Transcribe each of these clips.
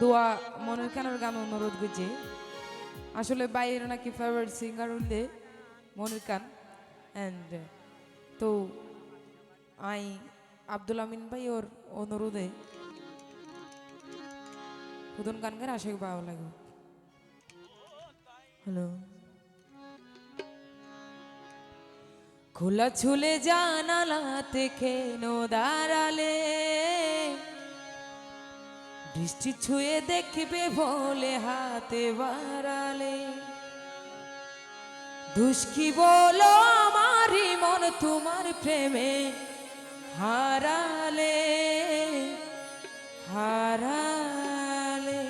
দোয়া মনের খানের গান অনুরোধ করছে। আসলে বাইরে নাকি ফেভারিট সিঙ্গার হইলে মনির খান অ্যান্ড তো আই আব্দুল আমিন ভাই ওর অনুরোধে হুদন গান গান আশা ভালো লাগবে। হ্যালো খোলা ছুলে জানালাতে কেন দাঁড়ালে বৃষ্টি ছুঁয়ে দেখবে বলে হাতে বাড়ালে। দুষ্কি বলো আমারই মন তোমার প্রেমে হারালে হারালে।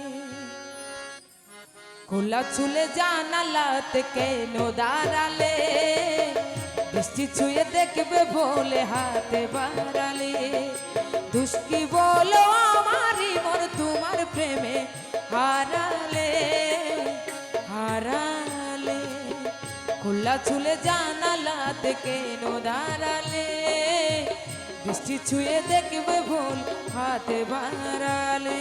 খোলা চুলে জানালাতে কেন দাঁড়ালে? বৃষ্টি ছুঁয়ে দেখবে বলে হাতে বাড়ালে। দুষ্কি বলো আমারই মন প্রেমে হারালে হারালে। খোলা চুলে জানালাতে কেন দাঁড়ালে? বৃষ্টি ছুঁয়ে দেখবে ভুল হাতে বাড়ালে।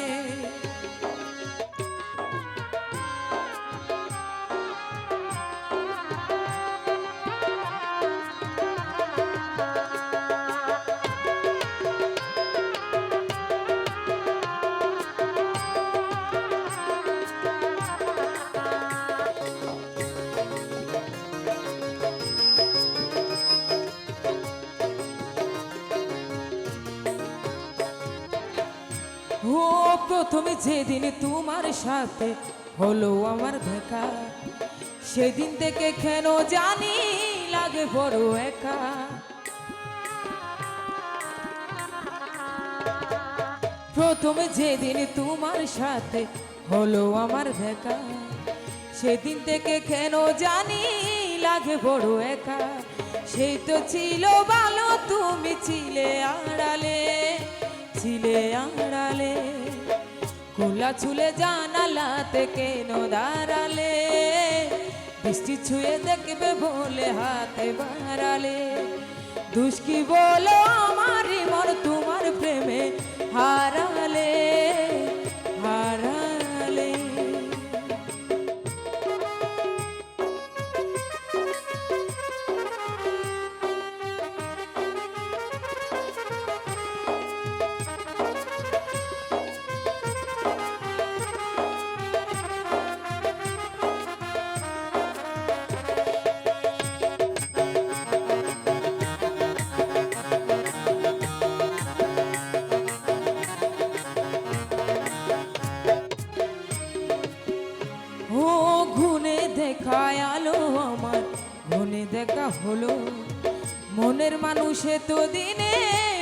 ও, প্রথমে যেদিন তোমার সাথে হলো আমার দেখা, সেদিন থেকে কেন জানি লাগে বড় একা। প্রথমে যেদিন তোমার সাথে হলো আমার দেখা, সেদিন থেকে কেন জানি লাগে বড় একা। সেই তো ছিল ভালো, তুমি ছিলে আড়ালে। ছিলে আড়ালে, খোলা ছুলে জানালাতে কেন দাঁড়ালে? বৃষ্টি ছুঁয়ে দেখবে বলে হাতে বাড়ালে। দুষ্কি বলো, আমারই মর তোমার প্রেমে হারালে। দেখায় আলো আমার গুনে দেখা হলো। মনের মানুষে তো দিনে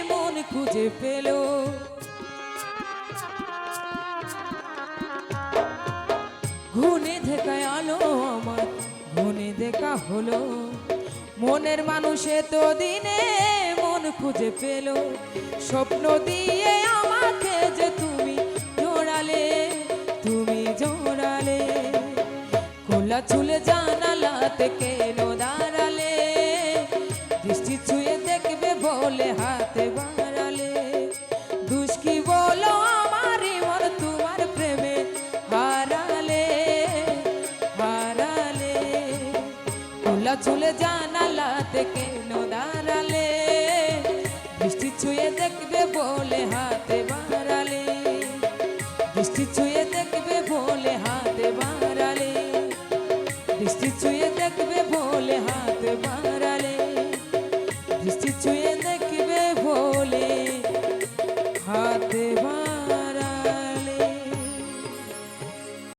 মন খুঁজে পেল। দেখায় আলো আমার গুনে দেখা হলো। মনের মানুষে তো দিনে মন খুঁজে পেল। স্বপ্ন দিয়ে আমাকে চুলে জানালাতে কেন দাঁড়ালে? দৃষ্টি ছুঁয়ে দেখবে বলে হাতে বাড়ালে। দুষ্কি বলো আমার, মন তোমার প্রেমে হারালে হারালে। খোলা চুলে জানালাতে বৃষ্টি ছুঁয়ে দেখবে বলে হাত বাড়ালে। দৃষ্টি ছুঁয়ে দেখবে বলে হাতে